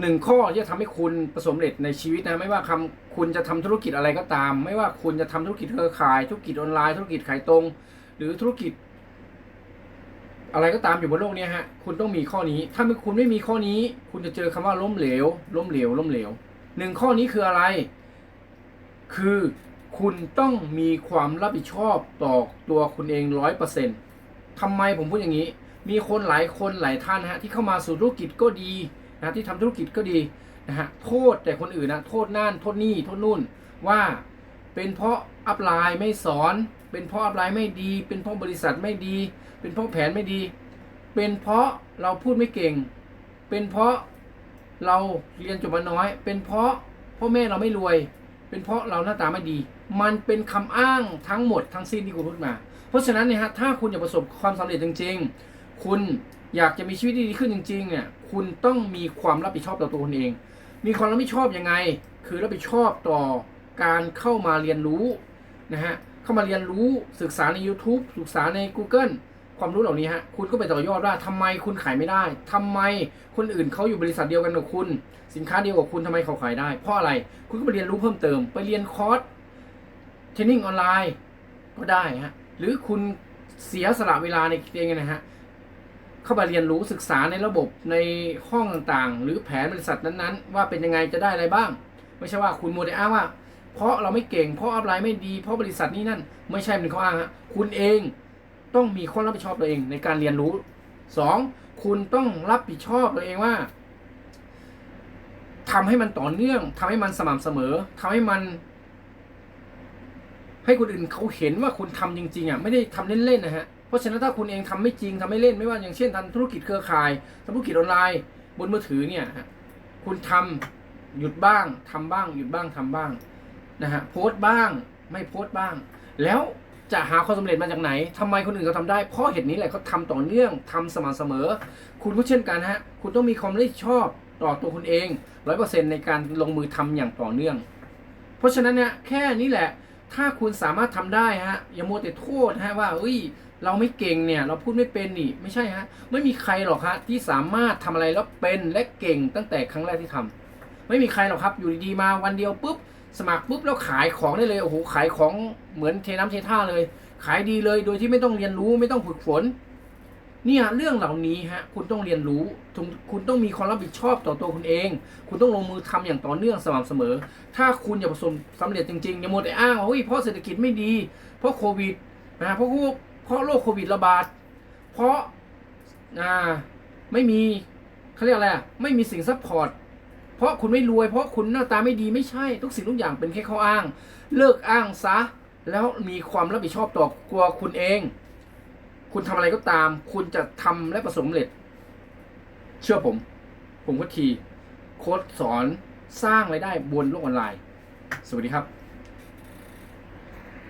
หนึ่งข้อที่จะทำให้คุณประสบเร็จในชีวิตนะไม่ว่าคำคุณจะทำธุรกิจอะไรก็ตาม ไม่ว่าคุณจะทำธุรกิจเครือข่าย ธุรกิจออนไลน์ธุรกิจขายตรง หรือธุรกิจ อะไรก็ตามอยู่บนโลกนี้ฮะคุณต้องมีข้อนี้ ถ้าคุณไม่มีข้อนี้ คุณจะเจอคำว่าล้มเหลว ล้มเหลว ล้มเหลวหนึ่งข้อนี้คืออะไร คือคุณต้องมีความรับผิดชอบต่อตัวคุณเองร้อยเปอร์เซ็นต์ทำไมผมพูดอย่างนี้ มีคนหลายคนหลายท่านนะฮะที่เข้ามาสู่ธุรกิจก็ดี นะที่ทำธุรกิจก็ดีนะฮะโทษแต่คนอื่นนะโทษนั่นโทษนี่โทษนู่นว่าเป็นเพราะอัพไลน์ไม่สอน เป็นเพราะอัพไลน์ไม่ดี เป็นเพราะบริษัทไม่ดี เป็นเพราะแผนไม่ดี เป็นเพราะเราพูดไม่เก่ง เป็นเพราะเราเรียนจบมาน้อย เป็นเพราะพ่อแม่เราไม่รวย เป็นเพราะเราหน้าตาไม่ดี มันเป็นคำอ้างทั้งหมดทั้งสิ้นที่คุณพูดมา เพราะฉะนั้นเนี่ยฮะถ้าคุณอยากประสบความสำเร็จจริง ๆ คุณอยากจะมีชีวิตที่ดีขึ้นจริงๆเนี่ยคุณต้องมีความรับผิดชอบต่อตัวคุณเอง มีความรับผิดชอบยังไง คือรับผิดชอบต่อการเข้ามาเรียนรู้นะฮะเข้ามาเรียนรู้ศึกษาใน YouTube ศึกษาใน Google ความรู้เหล่านี้ฮะคุณก็ไปต่อยอดว่าทำไมคุณขายไม่ได้ทำไมคนอื่นเขาอยู่บริษัทเดียวกันกับคุณ สินค้าเดียวกับคุณทำไมเขาขายได้ เพราะอะไรคุณก็ไปเรียนรู้เพิ่มเติม ไปเรียนคอร์สเทรนนิ่งออนไลน์ก็ได้ฮะหรือคุณเสียสละเวลาในเองนะฮะ เข้ามาเรียนรู้ศึกษาในระบบในห้องต่างๆ หรือแผนบริษัทนั้นๆ ว่าเป็นยังไงจะได้อะไรบ้าง ไม่ใช่ว่าคุณโมเดลอ้างว่า เพราะเราไม่เก่งเพราะอัพไลน์ไม่ดี เพราะบริษัทนี้นั่นไม่ใช่เป็นข้ออ้างฮะคุณเองต้องมีความรับผิดชอบตัวเองในการเรียนรู้สองคุณต้องรับผิดชอบตัวเองว่าทำให้มันต่อเนื่องทำให้มันสม่ำเสมอทำให้มัน ให้คนอื่นเขาเห็นว่าคุณทำจริง ๆอะไม่ได้ทำเล่นๆนะฮะ ราะฉะนั้นถ้าคุณเองทำไม่จริงทำไม่เล่นไม่ว่าอย่างเช่นทำธุรกิจเครือข่ายทำธุรกิจออนไลน์บนมือถือเนี่ยคุณทำหยุดบ้างทำบ้าง หยุดบ้างทำบ้างนะฮะโพสต์บ้าง ไม่โพสต์บ้าง แล้วจะหาความสำเร็จมาจากไหนทำไมคนอื่นเขาทำได้ เพราะเหตุนี้แหละเขาทำต่อเนื่องทำสม่ำเสมอ คุณก็เช่นกันฮะ คุณต้องมีความรับผิดชอบต่อตัวคุณเองร้อยเปอร์เซ็นในการลงมือทำอย่างต่อเนื่อง เพราะฉะนั้นเนี่ยแค่นี้แหละ ถ้าคุณสามารถทำได้ฮะ อย่ามัวแต่โทษฮะว่าเอ้ย เราไม่เก่งเนี่ย เราพูดไม่เป็นนี่ ไม่ใช่ฮะ ไม่มีใครหรอกฮะที่สามารถทำอะไรแล้วเป็นและเก่งตั้งแต่ครั้งแรกที่ทำไม่มีใครหรอกครับ อยู่ดีๆมาวันเดียวปุ๊บ สมัครปุ๊บแล้วขายของได้เลย โอ้โห ขายของเหมือนเทน้ำเทท่าเลย ขายดีเลย โดยที่ไม่ต้องเรียนรู้ไม่ต้องฝึกฝน เนี่ยเรื่องเหล่านี้ฮะ คุณต้องเรียนรู้ คุณต้องมีความรับผิดชอบต่อตัวคุณเอง คุณต้องลงมือทำอย่างต่อเนื่องสม่ำเสมอ ถ้าคุณอยากประสบสำเร็จจริงๆอย่ามัวแต่อ้างว่าเฮ้ยเพราะเศรษฐกิจไม่ดี เพราะโควิดนะเพราะโค เพราะโรคโควิดระบาด เพราะอ่าไม่มีเขาเรียกอะไรไม่มีสิ่งซัพพอร์ตเพราะคุณไม่รวยเพราะคุณหน้าตาไม่ดีไม่ใช่ทุกสิ่งทุกอย่างเป็นแค่ข้ออ้าง เลิกอ้างซะ แล้วมีความรับผิดชอบต่อตัวคุณเอง คุณทำอะไรก็ตาม คุณจะทำและประสบความสำเร็จ เชื่อผม ผมก็ที โค้ดสอนสร้างรายได้บนโลกออนไลน์ สวัสดีครับ